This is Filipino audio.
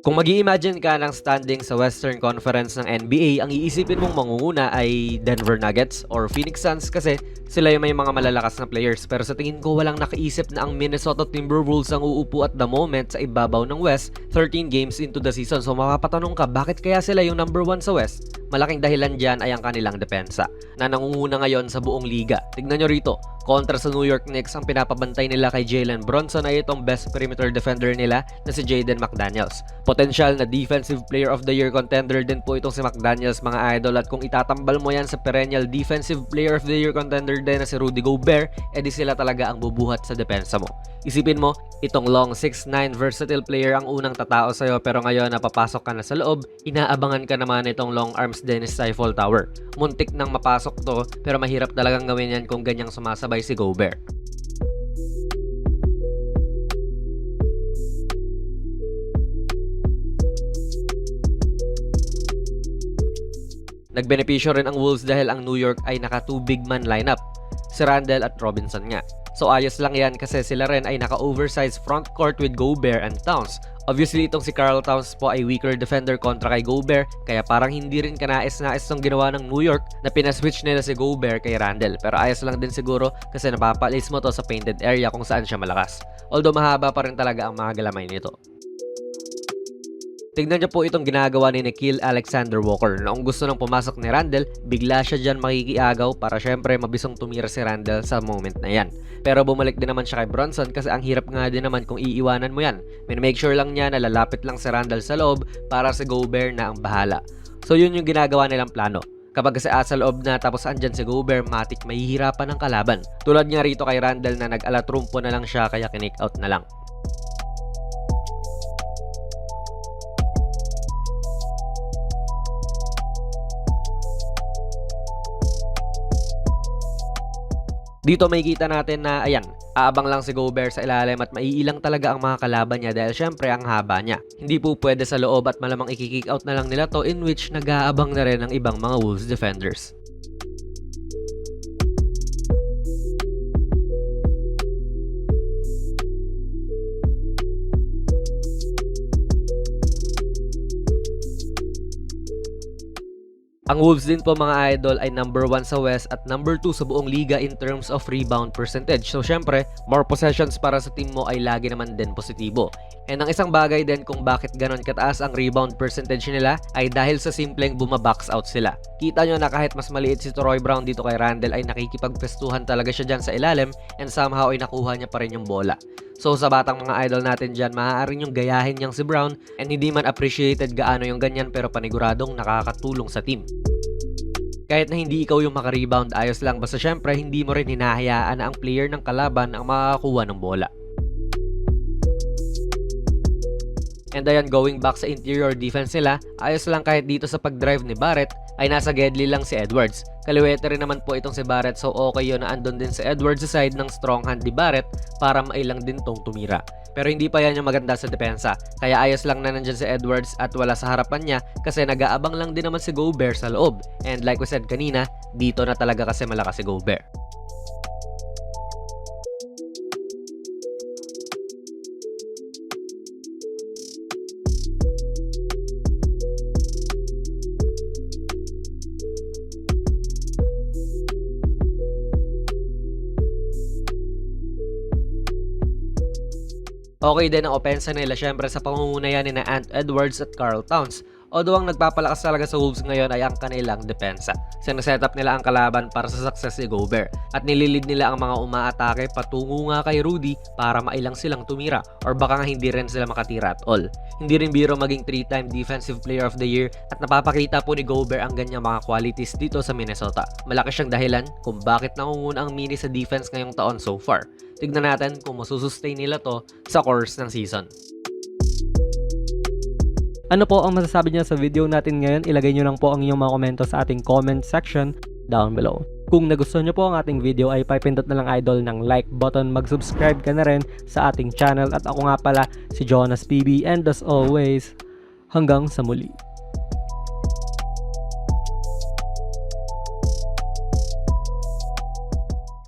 Kung mag imagine ka ng standing sa Western Conference ng NBA, ang iisipin mong mangunguna ay Denver Nuggets or Phoenix Suns kasi sila yung may mga malalakas na players. Pero sa tingin ko, walang nakaisip na ang Minnesota Timberwolves ang uupo at the moment sa ibabaw ng West 13 games into the season. So mapapatanong ka, bakit kaya sila yung number 1 sa West? Malaking dahilan dyan ay ang kanilang depensa na nangunguna ngayon sa buong liga. Tignan nyo rito, kontra sa New York Knicks, ang pinapabantay nila kay Jalen Bronson ay itong best perimeter defender nila na si Jaden McDaniels. Potensyal na defensive player of the year contender din po itong si McDaniels mga idol at kung itatambal mo yan sa perennial defensive player of the year contender din na si Rudy Gobert, edi sila talaga ang bubuhat sa depensa mo. Isipin mo, itong long 6'9 versatile player ang unang tatao sa'yo pero ngayon napapasok ka na sa loob, inaabangan ka naman itong long arms Dennis Seifel Tower. Muntik nang mapasok to pero mahirap talagang gawin yan kung ganyang sumasabay si Gobert. Nagbenepisyo rin ang Wolves dahil ang New York ay naka two big man lineup, si Randall at Robinson nga. So ayos lang yan kasi sila rin ay naka-oversized front court with Gobert and Towns. Obviously itong si Carl Towns po ay weaker defender kontra kay Gobert kaya parang hindi rin kanais-nais tong ginawa ng New York na pinaswitch nila si Gobert kay Randall. Pero ayos lang din siguro kasi napapalis mo to sa painted area kung saan siya malakas. Although mahaba pa rin talaga ang mga galamay nito. Tignan niyo po itong ginagawa ni Nikhil Alexander Walker na kung gusto nang pumasok ni Randall, bigla siya dyan makikiagaw para syempre mabisong tumira si Randall sa moment na yan. Pero bumalik din naman siya kay Bronson kasi ang hirap nga din naman kung iiwanan mo yan. May make sure lang niya na lalapit lang si Randall sa loob para si Gobert na ang bahala. So yun yung ginagawa nilang plano. Kapag kasi asa loob na tapos andyan si Gobert, matik mahihirapan ng kalaban. Tulad nga rito kay Randall na nag-alatrumpo na lang siya kaya kinik out na lang. Dito makikita natin na ayan, aabang lang si Gobert sa ilalim at maiilang talaga ang mga kalaban niya dahil syempre ang haba niya. Hindi po pwede sa loob at malamang ikikick out na lang nila to in which nag-aabang na rin ang ibang mga Wolves defenders. Ang Wolves din po mga idol ay number 1 sa West at number 2 sa buong liga in terms of rebound percentage. So syempre, more possessions para sa team mo ay lagi naman din positibo. And ang isang bagay din kung bakit ganon kataas ang rebound percentage nila ay dahil sa simpleng bumabox out sila. Kita nyo na kahit mas maliit si Troy Brown dito kay Randall ay nakikipagpestuhan talaga siya dyan sa ilalim and somehow ay nakuha niya pa rin yung bola. So sa batang mga idol natin dyan, maaari yung gayahin niyang si Brown and hindi man appreciated gaano yung ganyan pero paniguradong nakakatulong sa team. Kahit na hindi ikaw yung makarebound, ayos lang. Basta syempre, hindi mo rin hinahayaan na ang player ng kalaban ang makakakuha ng bola. And ayan, going back sa interior defense nila, ayos lang kahit dito sa pag-drive ni Barrett, ay nasa Gedli lang si Edwards. Kaliwete rin naman po itong si Barrett so okay yun na andun din si Edwards sa side ng strong hand ni Barrett para mailang din tong tumira. Pero hindi pa yan yung maganda sa depensa. Kaya ayos lang na nandyan si Edwards at wala sa harapan niya kasi nag-aabang lang din naman si Gobert sa loob. And like we said kanina, dito na talaga kasi malakas si Gobert. Okay din ang opensa nila syempre sa pangunguna ni na Ant Edwards at Carl Towns. Although ang nagpapalakas talaga sa Wolves ngayon ay ang kanilang depensa. Sinaset nila ang kalaban para sa success ni Gobert at nililid nila ang mga umaatake patungo nga kay Rudy para mailang silang tumira or baka nga hindi rin sila makatira at all. Hindi rin biro maging 3-time Defensive Player of the Year at napapakita po ni Gobert ang ganyang mga qualities dito sa Minnesota. Malaki siyang dahilan kung bakit nangunguna ang Mini sa defense ngayong taon so far. Tignan natin kung masusustain nila to sa course ng season. Ano po ang masasabi niyo sa video natin ngayon? Ilagay niyo lang po ang inyong mga komento sa ating comment section down below. Kung nagustuhan niyo po ang ating video ay pipindot na lang idol ng like button, mag-subscribe ka na rin sa ating channel at ako nga pala si Jonas PB and as always, hanggang sa muli.